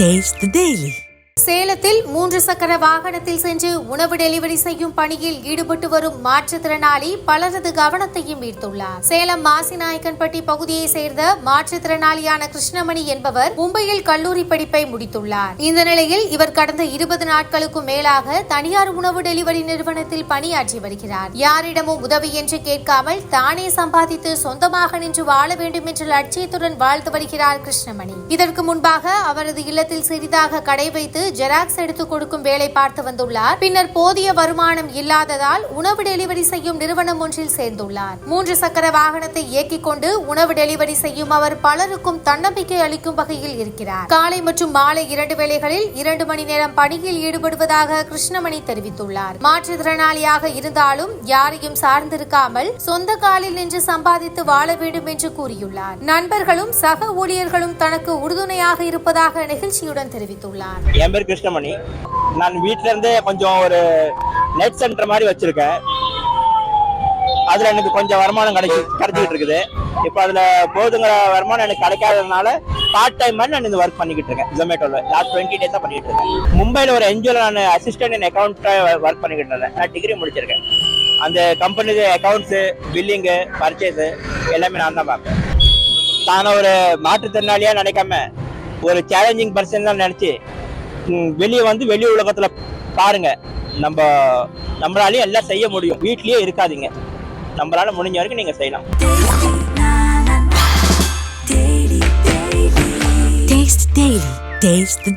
Dave's the Daily. சேலத்தில் மூன்று சக்கர வாகனத்தில் சென்று உணவு டெலிவரி செய்யும் பணியில் ஈடுபட்டு வரும் மாற்றுத்திறனாளி பலரது கவனத்தையும் ஈர்த்துள்ளார். சேலம் மாசிநாயக்கன்பட்டி பகுதியை சேர்ந்த மாற்றுத்திறனாளியான கிருஷ்ணமணி என்பவர் மும்பையில் கல்லூரி படிப்பை முடித்துள்ளார். இந்த நிலையில் இவர் கடந்த இருபது நாட்களுக்கும் மேலாக தனியார் உணவு டெலிவரி நிறுவனத்தில் பணியாற்றி வருகிறார். யாரிடமும் உதவி என்று கேட்காமல் தானே சம்பாதித்து சொந்தமாக நின்று வாழ வேண்டும் என்ற லட்சியத்துடன் வாழ்ந்து வருகிறார் கிருஷ்ணமணி. இதற்கு முன்பாக அவரது இல்லத்தில் சிறிதாக கடை வைத்து ஜெராக்ஸ் எடுத்து கொடுக்கும் வேலை பார்த்து வந்துள்ளார். பின்னர் போதிய வருமானம் இல்லாததால் உணவு டெலிவரி செய்யும் நிறுவனம் ஒன்றில் சேர்ந்துள்ளார். மூன்று சக்கர வாகனத்தை இயக்கிக் கொண்டு உணவு டெலிவரி செய்யும் அவர் பலருக்கும் தன்னம்பிக்கை அளிக்கும் வகையில் இருக்கிறார். காலை மற்றும் மாலை இரண்டு வேளைகளில் இரண்டு மணி நேரம் பணியில் ஈடுபடுவதாக கிருஷ்ணமணி தெரிவித்துள்ளார். மாற்றுத்திறனாளியாக இருந்தாலும் யாரையும் சார்ந்திருக்காமல் சொந்த காலில் நின்று சம்பாதித்து வாழ வேண்டும் என்று கூறியுள்ளார். நண்பர்களும் சக ஊழியர்களும் தனக்கு உறுதுணையாக இருப்பதாக நிகழ்ச்சியுடன் தெரிவித்துள்ளார். என் பேர் கிருஷ்ணமணி. நான் வீட்ல இருந்தே கொஞ்சம் ஒரு நெட் சென்டர் மாதிரி வச்சிருக்கேன். அதுல எனக்கு கொஞ்சம் வருமானம் கிடைச்சி கிடைச்சிக்கிட்டு இருக்குது இப்போ அதுல போதுங்கிற வருமானம் எனக்கு கிடைக்காததுனால பார்ட் டைம் மாதிரி நான் இந்த ஒர்க் பண்ணிக்கிட்டு இருக்கேன் ஜொமேட்டோல லாஸ்ட் டுவெண்ட்டி டேஸ் தான் பண்ணிட்டு இருக்கேன். மும்பையில் ஒரு என்ஜிஓல நான் அசிஸ்டன்ட் இன் அக்கௌண்ட் ஒர்க் பண்ணிக்கிட்டு இருந்தேன். நான் டிகிரி முடிச்சிருக்கேன். அந்த கம்பெனி அக்கௌண்ட்ஸு பில்லிங்கு பர்ச்சேஸு எல்லாமே நான் தான் பார்ப்பேன். நான் ஒரு மாற்றுத்திறனாளியா நினைக்காம ஒரு சேலஞ்சிங் பர்சன் தான் நினைச்சு வெளியே வந்து வெளி உலகத்தில் பாருங்க. நம்ம நம்மளாலையும் எல்லாம் செய்ய முடியும். வீட்லேயே இருக்காதீங்க. நம்மளால முடிஞ்ச வரைக்கும் நீங்கள் செய்யலாம். Taste